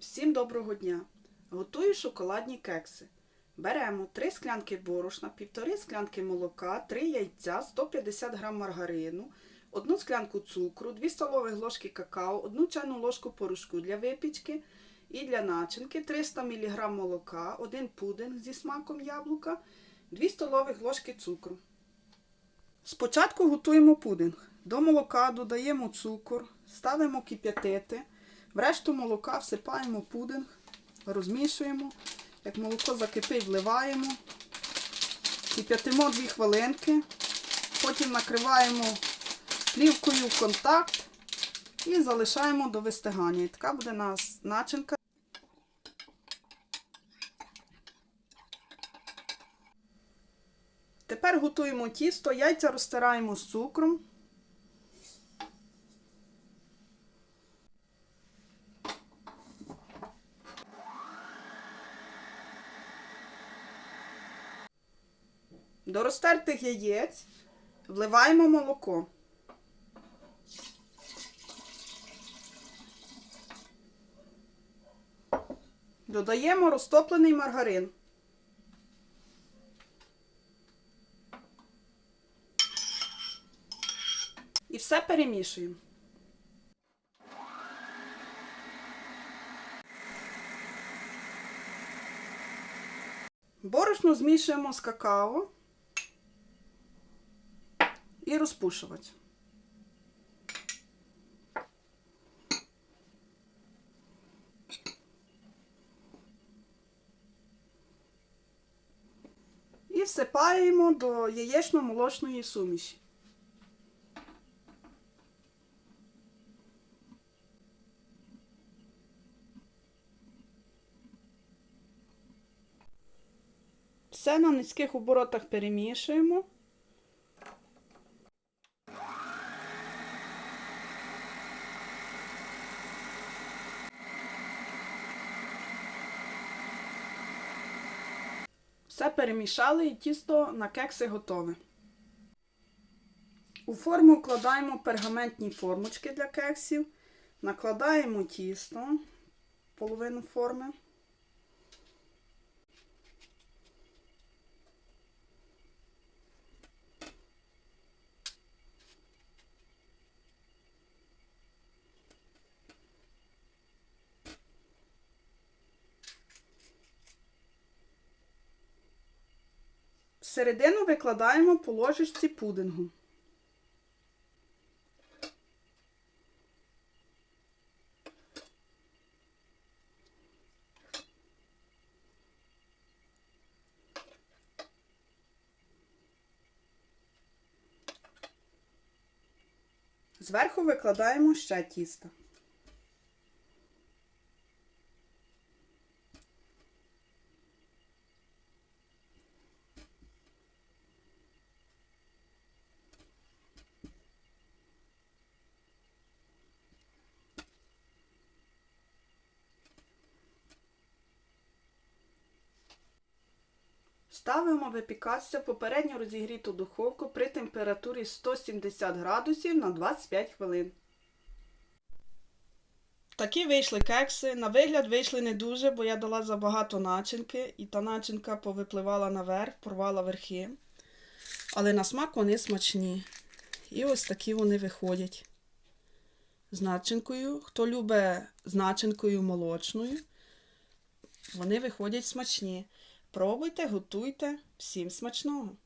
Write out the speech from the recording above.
Всім доброго дня! Готую шоколадні кекси. Беремо 3 склянки борошна, 1,5 склянки молока, 3 яйця, 150 г маргарину, 1 склянку цукру, 2 столові ложки какао, 1 чайну ложку порошку для випічки і для начинки, 300 мг молока, 1 пудинг зі смаком яблука, 2 столові ложки цукру. Спочатку готуємо пудинг. До молока додаємо цукор, ставимо кип'ятити. В решту молока всипаємо пудинг, розмішуємо. Як молоко закипить, вливаємо. Кип'ятимо 2 хвилинки. Потім накриваємо плівкою в контакт і залишаємо до вистигання. І така буде у нас начинка. Тепер готуємо тісто, яйця розтираємо з цукром. До розтертих яєць вливаємо молоко. Додаємо розтоплений маргарин. І все перемішуємо. Борошно змішуємо з какао і розпушувач. І всипаємо до яєчно-молочної суміші. Все на низьких оборотах перемішуємо. Все перемішали і тісто на кекси готове. У форму вкладаємо пергаментні формочки для кексів, накладаємо тісто, половину форми. Всередину викладаємо по ложечці пудингу. Зверху викладаємо ще тісто. Ставимо випікатися в попередньо розігріту духовку при температурі 170 градусів на 25 хвилин. Такі вийшли кекси. На вигляд вийшли не дуже, бо я дала забагато начинки, і та начинка повипливала наверх, порвала верхи. Але на смак вони смачні. І ось такі вони виходять. З начинкою. Хто любить з начинкою молочною, вони виходять смачні. Пробуйте, готуйте. Всім смачного!